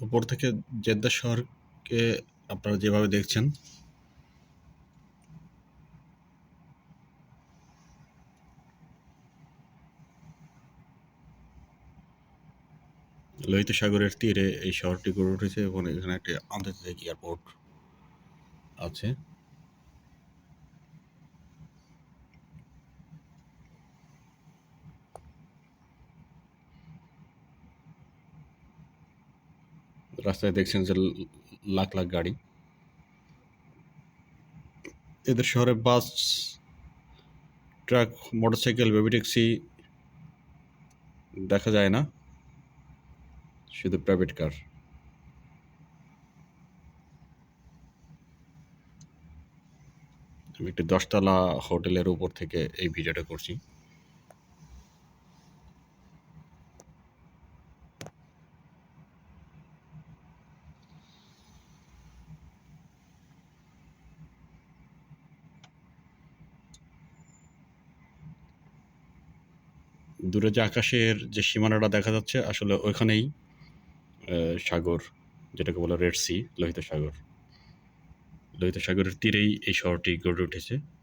উপর থেকে জেদ্দা শহরকে আপনারা যেভাবে দেখছেন, লোহিত সাগরের তীরে এই শহরটি গড়ে উঠেছে এবং এখানে একটি আন্তর্জাতিক এয়ারপোর্ট আছে। রাস্তায় দেখছেন যে লাখ লাখ গাড়ি। এদের শহরে bus, truck, motorcycle, baby taxi দেখা যায় না, শুধু প্রাইভেট কার আমি একটি দশতলা হোটেলের উপর থেকে এই ভিডিওটা করছি। দূরে যে আকাশের যে সীমানাটা দেখা যাচ্ছে, আসলে ওইখানেই সাগর, যেটাকে বলে রেড সি লোহিত সাগর। লোহিত সাগরের তীরেই এই শহরটি গড়ে উঠেছে।